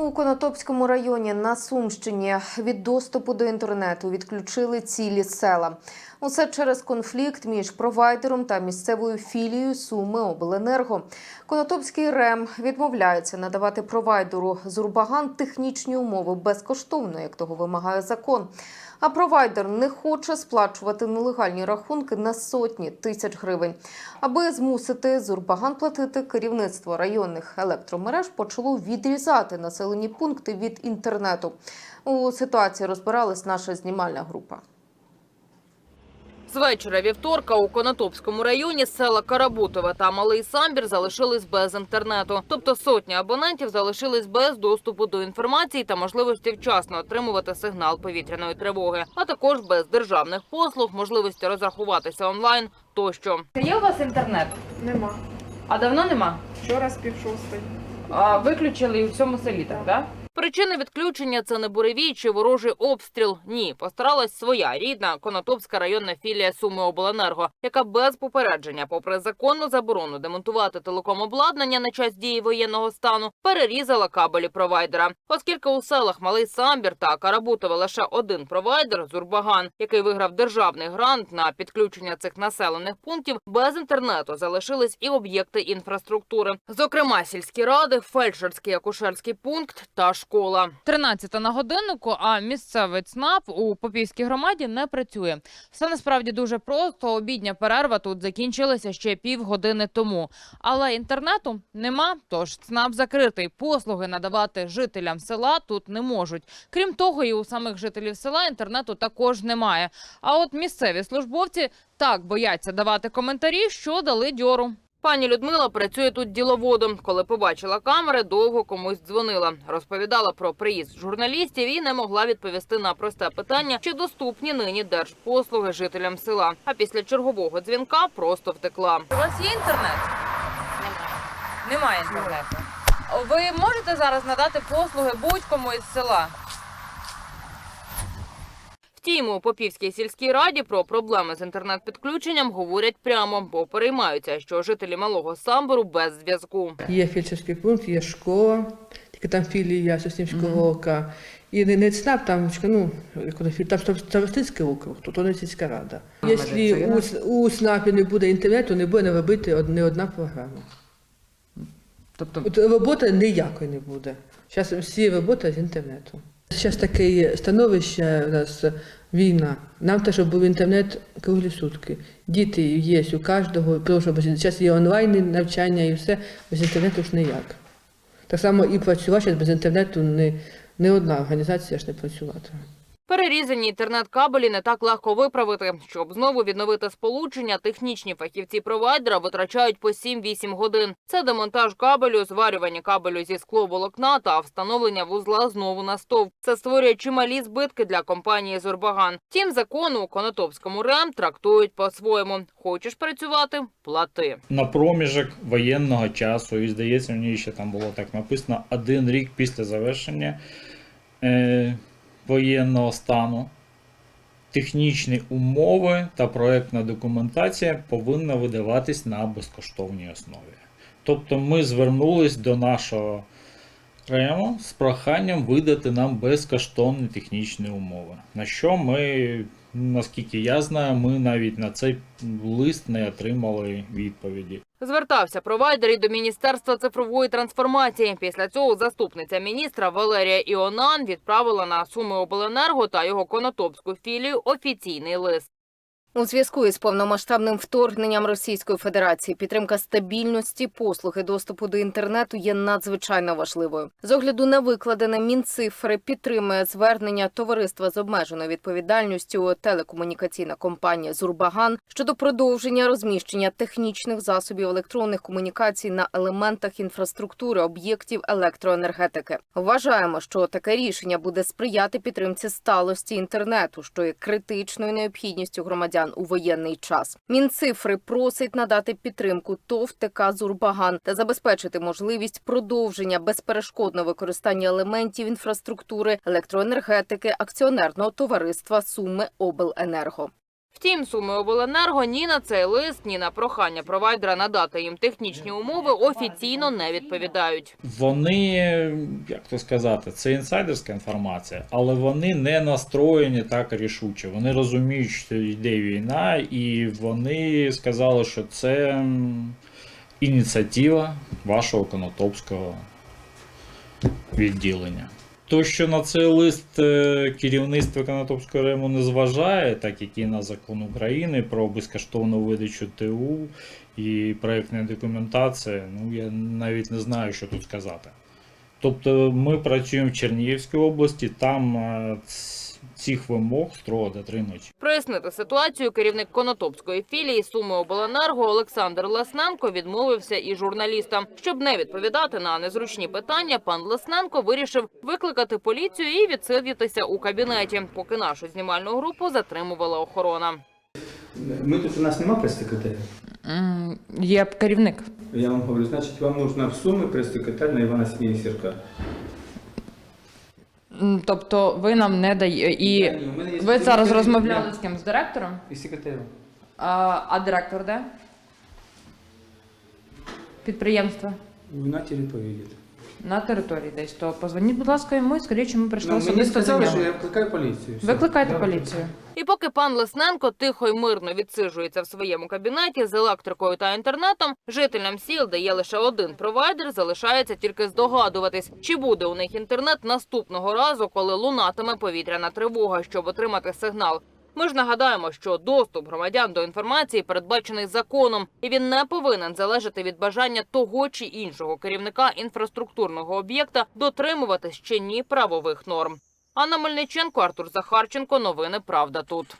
У Конотопському районі на Сумщині від доступу до інтернету відключили цілі села. Усе через конфлікт між провайдером та місцевою філією Суми Обленерго. Конотопський РЕМ відмовляється надавати провайдеру Зурбаган технічні умови безкоштовно, як того вимагає закон. А провайдер не хоче сплачувати нелегальні рахунки на сотні тисяч гривень. Аби змусити Зурбаган платити, керівництво районних електромереж почало відрізати населені пункти від інтернету. У ситуації розбиралась наша знімальна група. З вечора вівторка у Конотопському районі села Карабутове та Малий Самбір залишились без інтернету. Тобто сотні абонентів залишились без доступу до інформації та можливості вчасно отримувати сигнал повітряної тривоги, а також без державних послуг, можливості розрахуватися онлайн тощо. Є у вас інтернет? Нема. А давно нема? Вчора з пів шостої. А виключили і у всьому селі так, да? Причина відключення це не буревій чи ворожий обстріл. Ні, постаралась своя рідна Конотопська районна філія Суми Обленерго, яка без попередження, попри законну заборону демонтувати телекомобладнання на час дії воєнного стану, перерізала кабелі провайдера. Оскільки у селах Малий Самбір та Карабутове лише один провайдер Зурбаган, який виграв державний грант на підключення цих населених пунктів, без інтернету залишились і об'єкти інфраструктури, зокрема сільські ради, фельдшерський акушерський пункт та школа. 13 на годиннику, а місцевий ЦНАП у Попівській громаді не працює. Все насправді дуже просто. Обідня перерва тут закінчилася ще півгодини тому. Але інтернету нема, тож ЦНАП закритий. Послуги надавати жителям села тут не можуть. Крім того, і у самих жителів села інтернету також немає. А от місцеві службовці так бояться давати коментарі, що дали дьору. Пані Людмила працює тут діловодом. Коли побачила камери, довго комусь дзвонила. Розповідала про приїзд журналістів і не могла відповісти на просте питання, чи доступні нині держпослуги жителям села. А після чергового дзвінка просто втекла. У вас є інтернет? Немає. Інтернету. Ви можете зараз надати послуги будь-кому із села? Втім, у Попівській сільській раді про проблеми з інтернет-підключенням говорять прямо, бо переймаються, що жителі малого самбору без зв'язку. Є фельдшерський пункт, є школа, тільки там філія Соснівського ока. І не, не ЦНАП, там, ну, воно, фі- там Став- Старостинський округ, то, то не сільська рада. Якщо у, у СНАПі не буде інтернету, не буде робити ні одна програма. Тобто От роботи ніякої не буде. Зараз всі роботи з інтернету. Зараз таке становище у нас війна. Нам те, щоб був інтернет круглі сутки. Діти є у кожного, прошу, бо зараз є онлайн навчання і все, без інтернету ж ніяк. Так само і працювати без інтернету не, не одна організація ж не працюватиме. Перерізані інтернет-кабелі не так легко виправити. Щоб знову відновити сполучення, технічні фахівці провайдера витрачають по 7-8 годин. Це демонтаж кабелю, зварювання кабелю зі скловолокна та встановлення вузла знову на стовп. Це створює чималі збитки для компанії Зурбаган. Втім, закону у Конотопському РЕМ трактують по-своєму. Хочеш працювати – плати. на проміжок воєнного часу, і здається, мені ще там було так написано, один рік після завершення е, воєнного стану. Технічні умови та проектна документація повинна видаватись на безкоштовній основі. Тобто ми звернулись до нашого РЕМу з проханням видати нам безкоштовні технічні умови. На що ми, наскільки я знаю, ми навіть на цей лист не отримали відповіді. Звертався провайдер і до Міністерства цифрової трансформації. Після цього заступниця міністра Валерія Іонан відправила на Суми Обленерго та його конотопську філію офіційний лист. У зв'язку із повномасштабним вторгненням Російської Федерації підтримка стабільності послуги доступу до інтернету є надзвичайно важливою. З огляду на викладене Мінцифри підтримує звернення товариства з обмеженою відповідальністю телекомунікаційна компанія Зурбаган щодо продовження розміщення технічних засобів електронних комунікацій на елементах інфраструктури об'єктів електроенергетики. Вважаємо, що таке рішення буде сприяти підтримці сталості інтернету, що є критичною необхідністю громадян у воєнний час. Мінцифри просить надати підтримку ТОВ ТК Зурбаган та забезпечити можливість продовження безперешкодного використання елементів інфраструктури електроенергетики акціонерного товариства Суми Обленерго. Втім, суми обленерго ні на цей лист, ні на прохання провайдера надати їм технічні умови офіційно не відповідають. Вони, як то сказати, це інсайдерська інформація, але вони не настроєні так рішуче. Вони розуміють, що йде війна, і вони сказали, що це ініціатива вашого конотопського відділення. То, що на цей лист е, керівництво Канатопського району не зважає, так як і на закон України про безкоштовну видачу ТУ і проєктна документація, ну я навіть не знаю, що тут сказати. Тобто ми працюємо в Чернігівській області, там е, цих вимог строго дотримують. Прояснити ситуацію керівник Конотопської філії Суми Обленерго Олександр Лесненко відмовився і журналістам. Щоб не відповідати на незручні питання, пан Лесненко вирішив викликати поліцію і відсидітися у кабінеті, поки нашу знімальну групу затримувала охорона. Ми тут у нас нема прес-секретаря. Є керівник. Я вам говорю, значить, вам нужна в Суми прес-секретар на Івана Сергія Сірка. Тобто ви нам не даєте. І Ні, у мене є ви зараз розмовляли з ким? З директором? І секретарем. А, а директор де? Підприємства. На території. На території десь. То позвоніть, будь ласка, йому і скажіть, що ми прийшли Ну, мені особисто до сказали, що я викликаю поліцію. Все. Викликайте Я- поліцію. І поки пан Лесненко тихо й мирно відсиджується в своєму кабінеті з електрикою та інтернетом, жителям сіл, де є лише один провайдер, залишається тільки здогадуватись, чи буде у них інтернет наступного разу, коли лунатиме повітряна тривога, щоб отримати сигнал. Ми ж нагадаємо, що доступ громадян до інформації передбачений законом, і він не повинен залежати від бажання того чи іншого керівника інфраструктурного об'єкта дотримуватись чи ні правових норм. Анна Мельниченко, Артур Захарченко. Новини Правда тут.